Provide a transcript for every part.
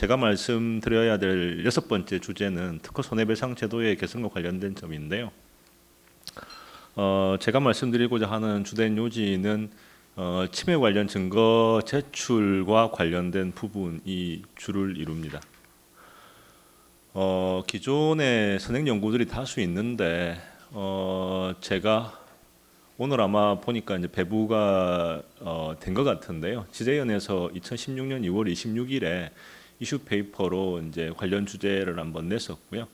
제가 말씀드려야 될 여섯 번째 주제는 특허 손해배상 제도의 개선과 관련된 점인데요. 어, 제가 말씀드리고자 하는 주된 요지는 어, 침해 관련 증거 제출과 관련된 부분이 주를 이룹니다. 어, 기존의 선행 연구들이 다수 있는데 어, 제가 오늘 아마 보니까 이제 배부가 어, 된것 같은데요. 지재연에서 2016년 2월 26일에 이슈 페이퍼로 이제 관련 주제를 한번 냈었고요.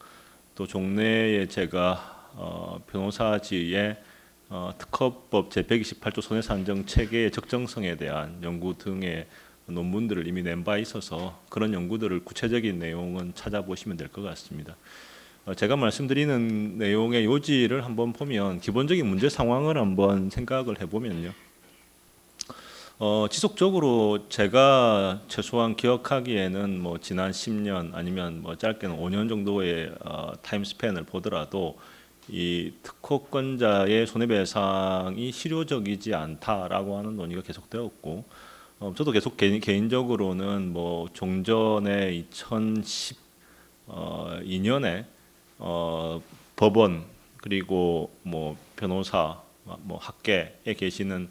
또 종래에 제가 어, 변호사지의 어, 특허법 제 128조 손해산정 체계의 적정성에 대한 연구 등의 논문들을 이미 낸 바 있어서 그런 연구들을 구체적인 내용은 찾아보시면 될 것 같습니다. 어, 제가 말씀드리는 내용의 요지를 한번 보면 기본적인 문제 상황을 한번 생각을 해보면요. 어, 지속적으로 제가 최소한 기억하기에는 뭐 지난 10년 아니면 뭐 짧게는 5년 정도의 어, 타임 스팬을 보더라도 이 특허권자의 손해배상이 실효적이지 않다라고 하는 논의가 계속되었고 어, 저도 계속 개인, 개인적으로는 뭐 종전에 2012년에 어, 법원 그리고 뭐 변호사 뭐 학계에 계시는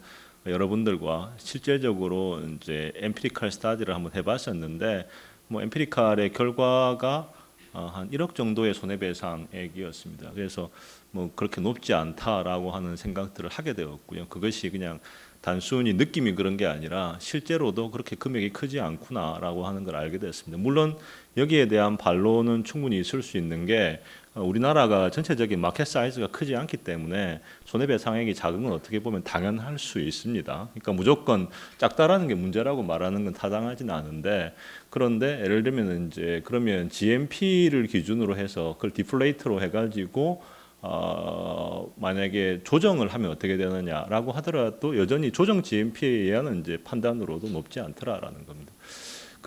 여러분들과 실질적으로 이제 엠피리칼 스타디를 한번 해봤었는데 뭐 엠피리칼의 결과가 어, 한 1억 정도의 손해배상액이었습니다. 그래서 뭐 그렇게 높지 않다라고 하는 생각들을 하게 되었고요. 그것이 그냥 단순히 느낌이 그런 게 아니라 실제로도 그렇게 금액이 크지 않구나라고 하는 걸 알게 됐습니다. 물론 여기에 대한 반론은 충분히 있을 수 있는 게 어, 우리나라가 전체적인 마켓 사이즈가 크지 않기 때문에 손해배상액이 작은 건 어떻게 보면 당연할 수 있습니다. 그러니까 무조건 작다라는 게 문제라고 말하는 건 타당하지는 않은데 그런데 예를 들면 이제 그러면 GMP를 기준으로 해서 그걸 디플레이트로 해가지고 어, 만약에 조정을 하면 어떻게 되느냐라고 하더라도 여전히 조정 GMP에 의한 이제 판단으로도 높지 않더라라는 겁니다.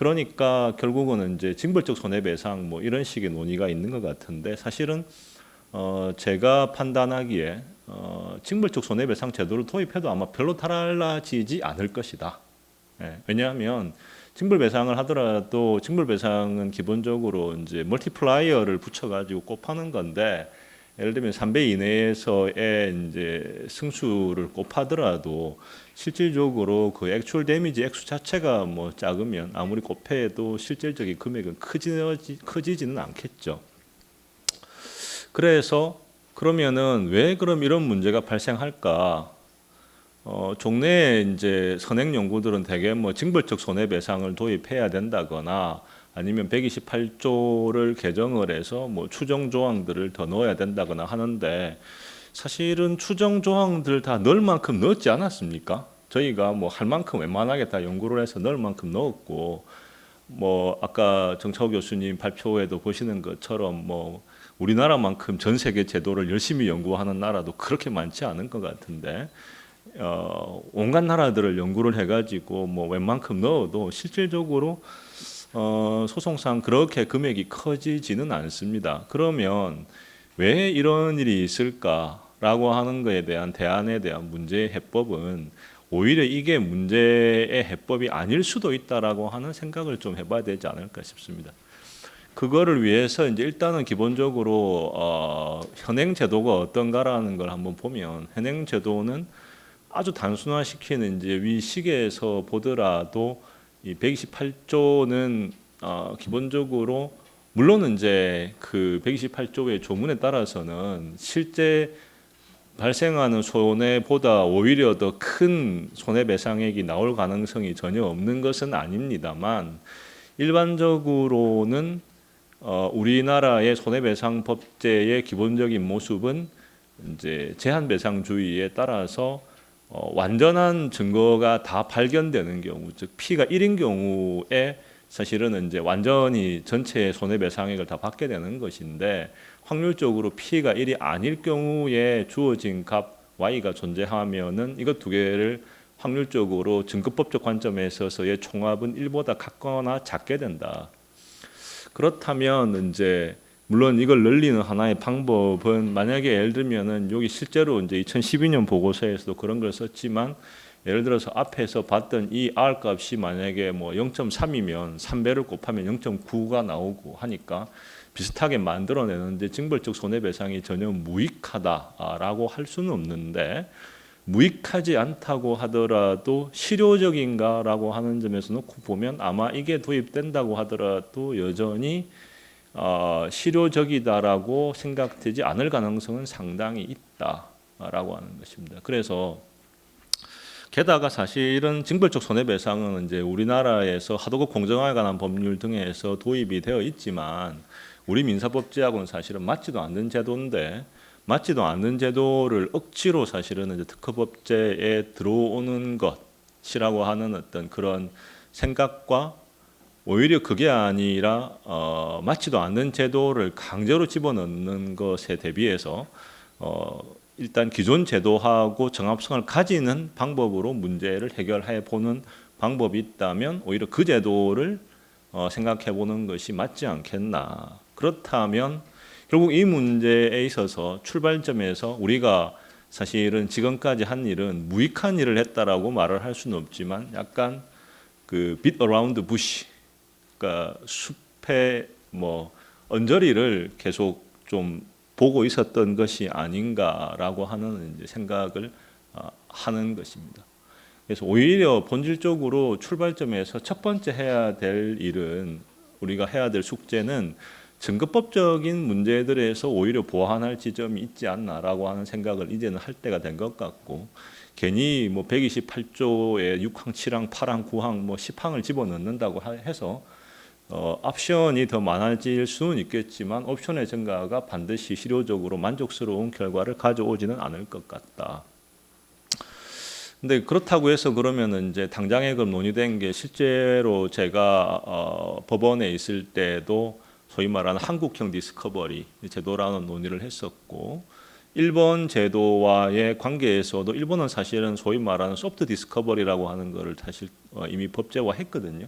그러니까 결국은 이제 징벌적 손해배상 뭐 이런 식의 논의가 있는 것 같은데 사실은 어, 제가 판단하기에 어, 징벌적 손해배상 제도를 도입해도 아마 별로 달라지지 않을 것이다. 예, 왜냐하면 징벌배상을 하더라도 징벌배상은 기본적으로 이제 멀티플라이어를 붙여가지고 곱하는 건데 예를 들면 3배 이내에서의 이제 승수를 곱하더라도 실질적으로 그 액추얼 데미지 액수 자체가 뭐 작으면 아무리 곱해도 실질적인 금액은 크지, 커지지는 않겠죠. 그래서 그러면은 왜 그럼 이런 문제가 발생할까? 어, 종래에 이제 선행 연구들은 대개 뭐 징벌적 손해배상을 도입해야 된다거나 아니면 128조를 개정을 해서 뭐 추정 조항들을 더 넣어야 된다거나 하는데 사실은 추정 조항들 다 넣을 만큼 넣었지 않았습니까? 저희가 뭐 할 만큼 웬만하게 다 연구를 해서 넣을 만큼 넣었고 뭐 아까 정차호 교수님 발표에도 보시는 것처럼 뭐 우리나라만큼 전 세계 제도를 열심히 연구하는 나라도 그렇게 많지 않은 것 같은데 어, 온갖 나라들을 연구를 해가지고 뭐 웬만큼 넣어도 실질적으로 어, 소송상 그렇게 금액이 커지지는 않습니다. 그러면 왜 이런 일이 있을까라고 하는 것에 대한 대안에 대한 문제의 해법은 오히려 이게 문제의 해법이 아닐 수도 있다라고 하는 생각을 좀 해봐야 되지 않을까 싶습니다. 그거를 위해서 이제 일단은 기본적으로 어, 현행 제도가 어떤가라는 걸 한번 보면 현행 제도는 아주 단순화시키는 이제 위 시계에서 보더라도 이 128조는 어, 기본적으로 물론 이제 그 128조의 조문에 따라서는 실제 발생하는 손해보다 오히려 더 큰 손해배상액이 나올 가능성이 전혀 없는 것은 아닙니다만 일반적으로는 어, 우리나라의 손해배상 법제의 기본적인 모습은 이제 제한배상주의에 따라서 어, 완전한 증거가 다 발견되는 경우, 즉 피가 1인 경우에 사실은 이제 완전히 전체 손해배상액을 다 받게 되는 것인데 확률적으로 피해가 1이 아닐 경우에 주어진 값 y가 존재하면은 이것 두 개를 확률적으로 증거법적 관점에 있어서의 총합은 1보다 같거나 작게 된다. 그렇다면 이제 물론 이걸 늘리는 하나의 방법은 만약에 예를 들면은 여기 실제로 이제 2012년 보고서에서도 그런 걸 썼지만 예를 들어서 앞에서 봤던 이 R 값이 만약에 뭐 0.3이면 3배를 곱하면 0.9가 나오고 하니까 비슷하게 만들어내는데 징벌적 손해배상이 전혀 무익하다라고 할 수는 없는데 무익하지 않다고 하더라도 실효적인가라고 하는 점에서 놓고 보면 아마 이게 도입된다고 하더라도 여전히 어, 실효적이다라고 생각되지 않을 가능성은 상당히 있다라고 하는 것입니다. 그래서 게다가 사실은 징벌적 손해배상은 이제 우리나라에서 하도급 공정화에 관한 법률 등에서 도입이 되어 있지만 우리 민사법제하고는 사실은 맞지도 않는 제도인데 맞지도 않는 제도를 억지로 사실은 이제 특허법제에 들어오는 것이라고 하는 어떤 그런 생각과 오히려 그게 아니라 어, 맞지도 않는 제도를 강제로 집어넣는 것에 대비해서 어, 일단 기존 제도하고 정합성을 가지는 방법으로 문제를 해결해 보는 방법이 있다면 오히려 그 제도를 어, 생각해 보는 것이 맞지 않겠나. 그렇다면 결국 이 문제에 있어서 출발점에서 우리가 사실은 지금까지 한 일은 무익한 일을 했다라고 말을 할 수는 없지만 약간 그 around the bush, 그러니까 숲의 뭐 언저리를 계속 좀 보고 있었던 것이 아닌가라고 하는 이제 생각을 어, 하는 것입니다. 그래서 오히려 본질적으로 출발점에서 첫 번째 해야 될 일은 우리가 해야 될 숙제는 증거법적인 문제들에서 오히려 보완할 지점이 있지 않나라고 하는 생각을 이제는 할 때가 된 것 같고 괜히 뭐 128조에 6항, 7항, 8항, 9항, 뭐 10항을 집어넣는다고 하- 해서 어, 옵션이 더 많아질 수는 있겠지만 옵션의 증가가 반드시 실효적으로 만족스러운 결과를 가져오지는 않을 것 같다. 근데 그렇다고 해서 그러면은 이제 당장에 그 논의된 게 실제로 제가 어, 법원에 있을 때도 소위 말하는 한국형 디스커버리 제도라는 논의를 했었고 일본 제도와의 관계에서도 일본은 사실은 소위 말하는 소프트 디스커버리라고 하는 거를 사실 어, 이미 법제화했거든요.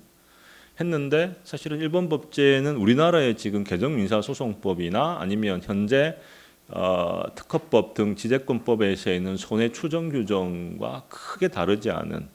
했는데 사실은 일본 법제는 우리나라의 지금 개정 민사소송법이나 아니면 현재 어, 특허법 등 지재권법에서 있는 손해 추정 규정과 크게 다르지 않은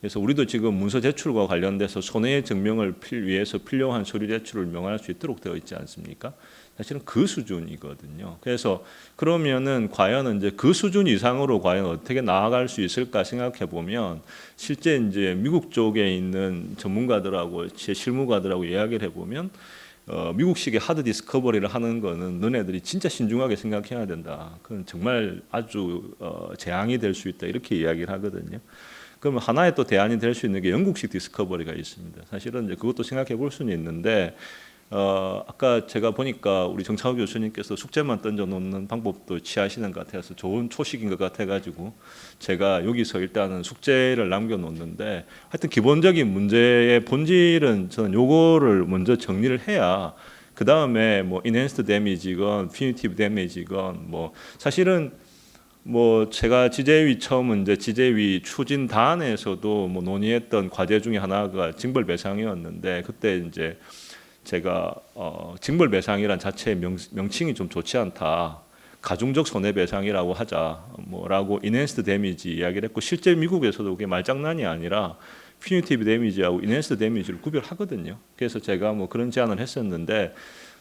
그래서 우리도 지금 문서 제출과 관련돼서 손해 증명을 필, 위해서 필요한 서류 제출을 명할 수 있도록 되어 있지 않습니까? 사실은 그 수준이거든요. 그래서 그러면은 과연 이제 그 수준 이상으로 과연 어떻게 나아갈 수 있을까 생각해 보면 실제 이제 미국 쪽에 있는 전문가들하고 제 실무가들하고 이야기를 해 보면 어, 미국식의 하드 디스커버리를 하는 거는 너네들이 진짜 신중하게 생각해야 된다. 그건 정말 아주 어, 재앙이 될 수 있다 이렇게 이야기를 하거든요. 그러면 하나의 또 대안이 될 수 있는 게 영국식 디스커버리가 있습니다. 사실은 이제 그것도 생각해 볼 수는 있는데 어, 아까 제가 보니까 우리 정창호 교수님께서 숙제만 던져 놓는 방법도 취하시는 것 같아서 좋은 초식인 것 같아 가지고 제가 여기서 일단은 숙제를 남겨 놓는데 하여튼 기본적인 문제의 본질은 저는 요거를 먼저 정리를 해야 그 다음에 뭐 enhanced damage건 punitive damage건 뭐 사실은 뭐 제가 지재위 처음 이제 지재위 추진 단에서도 뭐 논의했던 과제 중에 하나가 징벌 배상이었는데 그때 이제 제가 어, 징벌 배상이란 자체의 명, 명칭이 좀 좋지 않다. 가중적 손해배상이라고 하자 뭐라고 인핸스드 데미지 이야기를 했고 실제 미국에서도 그게 말장난이 아니라 피니티브 데미지하고 인핸스드 데미지를 구별하거든요. 그래서 제가 뭐 그런 제안을 했었는데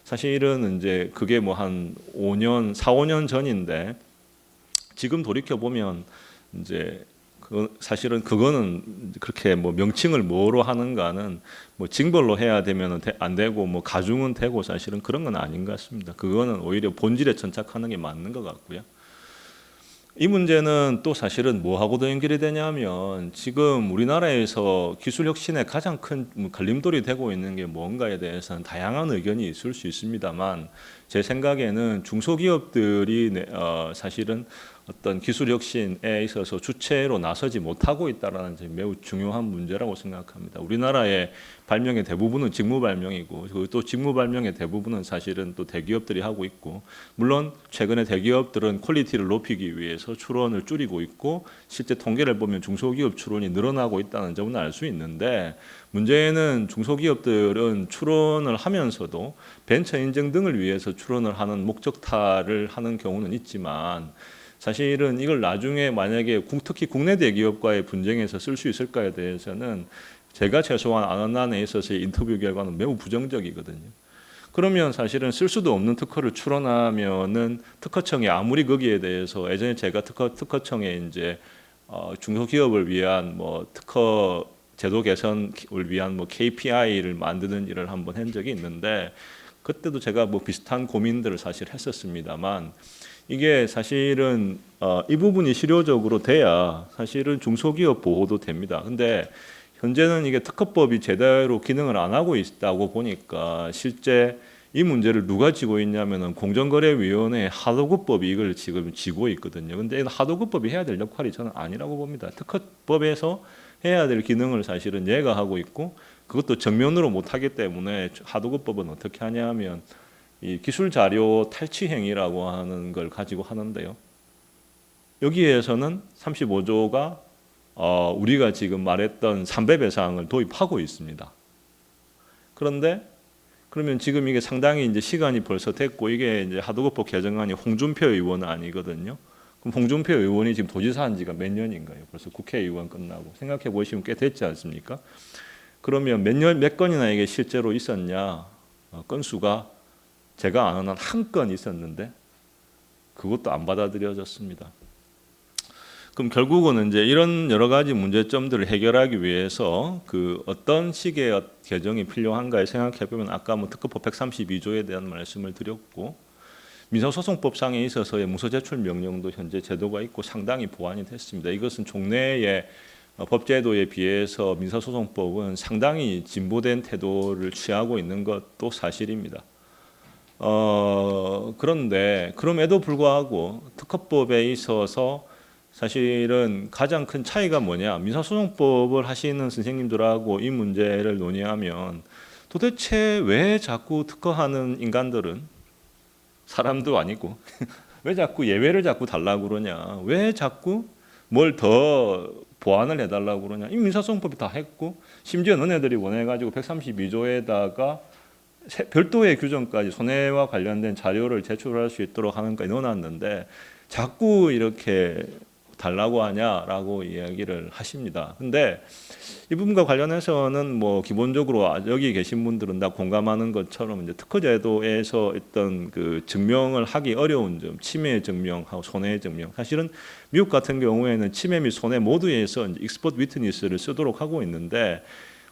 사실은 이제 그게 뭐 한 5년, 4, 5년 전인데 지금 돌이켜 보면 이제 그 사실은 그거는 그렇게 뭐 명칭을 뭐로 하는가는 뭐 징벌로 해야 되면은 되- 안 되고 뭐 가중은 되고 사실은 그런 건 아닌 것 같습니다. 그거는 오히려 본질에 천착하는 게 맞는 것 같고요. 이 문제는 또 사실은 뭐하고도 연결이 되냐면 지금 우리나라에서 기술 혁신에 가장 큰 걸림돌이 되고 있는 게 뭔가에 대해서는 다양한 의견이 있을 수 있습니다만 제 생각에는 중소기업들이 내- 어, 사실은 어떤 기술 혁신에 있어서 주체로 나서지 못하고 있다라는 점이 매우 중요한 문제라고 생각합니다. 우리나라의 발명의 대부분은 직무 발명이고 또 직무 발명의 대부분은 사실은 또 대기업들이 하고 있고 물론 최근에 대기업들은 퀄리티를 높이기 위해서 출원을 줄이고 있고 실제 통계를 보면 중소기업 출원이 늘어나고 있다는 점은 알 수 있는데 문제는 중소기업들은 출원을 하면서도 벤처 인증 등을 위해서 출원을 하는 목적타를 하는 경우는 있지만 사실은 이걸 나중에 만약에 국- 특히 국내 대기업과의 분쟁에서 쓸 수 있을까에 대해서는 제가 최소한 아는 한에 있어서의 인터뷰 결과는 매우 부정적이거든요. 그러면 사실은 쓸 수도 없는 특허를 출원하면은 특허청이 아무리 거기에 대해서 예전에 제가 특허 특허청에 이제 어, 중소기업을 위한 뭐 특허 제도 개선을 위한 뭐 KPI를 만드는 일을 한번 한 적이 있는데 그때도 제가 뭐 비슷한 고민들을 사실 했었습니다만 이게 사실은 어, 이 부분이 실효적으로 돼야 사실은 중소기업 보호도 됩니다. 근데 현재는 이게 특허법이 제대로 기능을 안 하고 있다고 보니까 실제 이 문제를 누가 지고 있냐면은 공정거래위원회 하도급법이 이걸 지금 지고 있거든요. 근데 이 하도급법이 해야 될 역할이 저는 아니라고 봅니다. 특허법에서 해야 될 기능을 사실은 얘가 하고 있고 그것도 정면으로 못 하기 때문에 하도급법은 어떻게 하냐면 이 기술 자료 탈취 행위라고 하는 걸 가지고 하는데요. 여기에서는 35조가 어, 우리가 지금 말했던 삼배 배상을 도입하고 있습니다. 그런데 그러면 지금 이게 상당히 이제 시간이 벌써 됐고 이게 이제 하도급법 개정안이 홍준표 의원은 아니거든요. 그럼 홍준표 의원이 지금 도지사 한 지가 몇 년인가요? 벌써 국회의원 끝나고 생각해 보시면 꽤 됐지 않습니까? 그러면 몇 년 몇 건이나 이게 실제로 있었냐? 어, 건수가 제가 아는 한한건 있었는데 그것도 안 받아들여졌습니다. 그럼 결국은 이제 이런 여러 가지 문제점들을 해결하기 위해서 그 어떤 식의 어- 개정이 필요한가에 생각해 보면 아까 뭐 특허법 132조에 대한 말씀을 드렸고 민사소송법상에 있어서의 무소제출 명령도 현재 제도가 있고 상당히 보완이 됐습니다. 이것은 종래의 어, 법제도에 비해서 민사소송법은 상당히 진보된 태도를 취하고 있는 것도 사실입니다. 어, 그런데 그럼에도 불구하고 특허법에 있어서 사실은 가장 큰 차이가 뭐냐? 민사소송법을 하시는 선생님들하고 이 문제를 논의하면 도대체 왜 자꾸 특허하는 인간들은? 사람도 아니고. 왜 자꾸 예외를 자꾸 달라고 그러냐? 왜 자꾸 뭘 더 보완을 해달라고 그러냐? 이 민사소송법이 다 했고 심지어 너네들이 원해가지고 132조에다가 별도의 규정까지 손해와 관련된 자료를 제출할 수 있도록 하는 까지 넣어놨는데 자꾸 이렇게 달라고 하냐라고 이야기를 하십니다. 근데 이 부분과 관련해서는 뭐 기본적으로 아, 여기 계신 분들은 다 공감하는 것처럼 이제 특허 제도에서 어떤 그 증명을 하기 어려운 점, 침해 증명하고 손해 증명. 사실은 미국 같은 경우에는 침해 및 손해 모두에서 익스퍼트 위트니스를 쓰도록 하고 있는데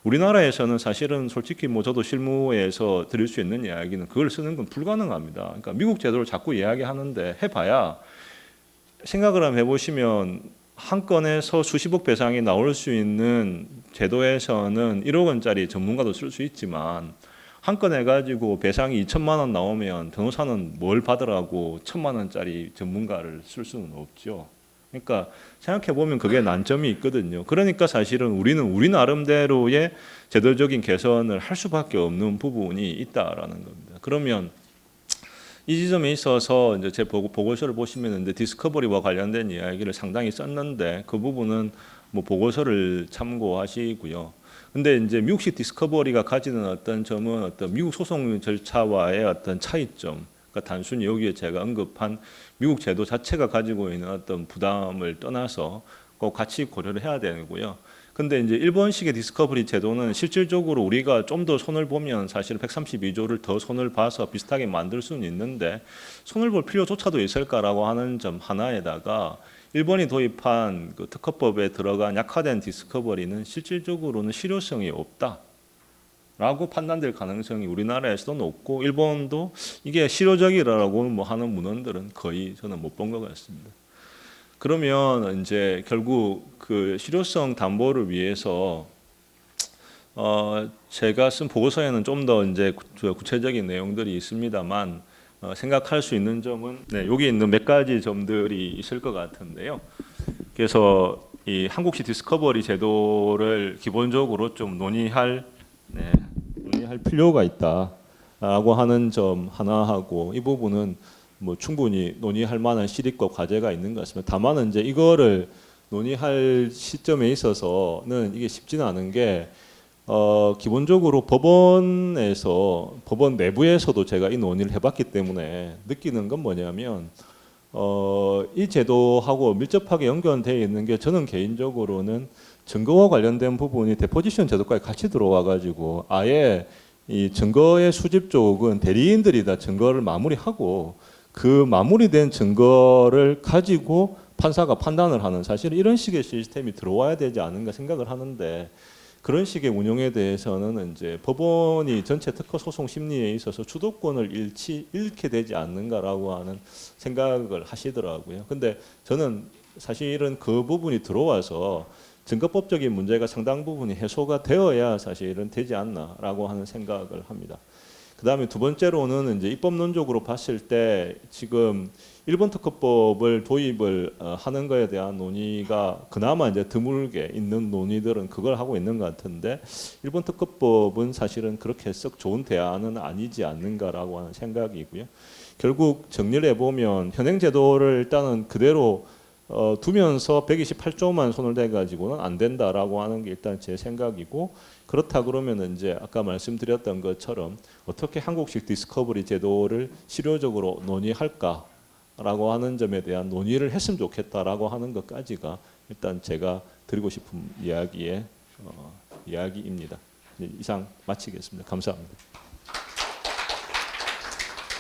우리나라에서는 사실은 솔직히 뭐 저도 실무에서 드릴 수 있는 이야기는 그걸 쓰는 건 불가능합니다. 그러니까 미국 제도를 자꾸 이야기하는데 해봐야 생각을 한번 해보시면 한 건에서 수십억 배상이 나올 수 있는 제도에서는 1억 원짜리 전문가도 쓸 수 있지만 한 건 해가지고 배상이 2천만 원 나오면 변호사는 뭘 받으라고 천만 원짜리 전문가를 쓸 수는 없죠. 그러니까 생각해 보면 그게 난점이 있거든요. 그러니까 사실은 우리는 우리 나름대로의 제도적인 개선을 할 수밖에 없는 부분이 있다라는 겁니다. 그러면 이 지점에 있어서 이제 제 보고, 보고서를 보시면 이제 디스커버리와 관련된 이야기를 상당히 썼는데 그 부분은 뭐 보고서를 참고하시고요. 근데 이제 미국식 디스커버리가 가지는 어떤 점은 어떤 미국 소송 절차와의 어떤 차이점. 그러니까 단순히 여기에 제가 언급한 미국 제도 자체가 가지고 있는 어떤 부담을 떠나서 꼭 같이 고려를 해야 되고요. 근데 이제 일본식의 디스커버리 제도는 실질적으로 우리가 좀 더 손을 보면 사실 132조를 더 손을 봐서 비슷하게 만들 수는 있는데 손을 볼 필요조차도 있을까라고 하는 점 하나에다가 일본이 도입한 그 특허법에 들어간 약화된 디스커버리는 실질적으로는 실효성이 없다. 라고 판단될 가능성이 우리나라에서도 높고 일본도 이게 실효적이라고 뭐 하는 문헌들은 거의 저는 못 본 것 같습니다. 그러면 이제 결국 그 실효성 담보를 위해서 어 제가 쓴 보고서에는 좀 더 이제 구- 구체적인 내용들이 있습니다만 어 생각할 수 있는 점은 네, 여기 있는 몇 가지 점들이 있을 것 같은데요. 그래서 이 한국식 디스커버리 제도를 기본적으로 좀 논의할 네, 논의할 필요가 있다라고 하는 점 하나 하고 이 부분은 뭐 충분히 논의할 만한 실익과 과제가 있는 것 같습니다. 다만 이제 이거를 논의할 시점에 있어서는 이게 쉽지는 않은 게 어, 기본적으로 법원에서 법원 내부에서도 제가 이 논의를 해봤기 때문에 느끼는 건 뭐냐면 어, 이 제도하고 밀접하게 연관되어 있는 게 저는 개인적으로는 증거와 관련된 부분이 데포지션 제도까지 같이 들어와 가지고 아예 이 증거의 수집 쪽은 대리인들이 다 증거를 마무리하고 그 마무리된 증거를 가지고 판사가 판단을 하는 사실 이런 식의 시스템이 들어와야 되지 않은가 생각을 하는데 그런 식의 운영에 대해서는 이제 법원이 전체 특허 소송 심리에 있어서 주도권을 잃지 잃게 되지 않는가라고 하는 생각을 하시더라고요. 근데 저는 사실은 그 부분이 들어와서 증거법적인 문제가 상당 부분이 해소가 되어야 사실은 되지 않나라고 하는 생각을 합니다. 그다음에 두 번째로는 이제 입법론적으로 봤을 때 지금 일본 특허법을 도입을 어, 하는 거에 대한 논의가 그나마 이제 드물게 있는 논의들은 그걸 하고 있는 것 같은데 일본 특허법은 사실은 그렇게 썩 좋은 대안은 아니지 않는가라고 하는 생각이고요. 결국 정리를 해보면 현행 제도를 일단은 그대로 어, 두면서 128조만 손을 대 가지고는 안 된다라고 하는 게 일단 제 생각이고 그렇다 그러면 이제 아까 말씀드렸던 것처럼 어떻게 한국식 디스커버리 제도를 실효적으로 논의할까라고 하는 점에 대한 논의를 했으면 좋겠다라고 하는 것까지가 일단 제가 드리고 싶은 이야기의 어, 이야기입니다. 네, 이상 마치겠습니다. 감사합니다.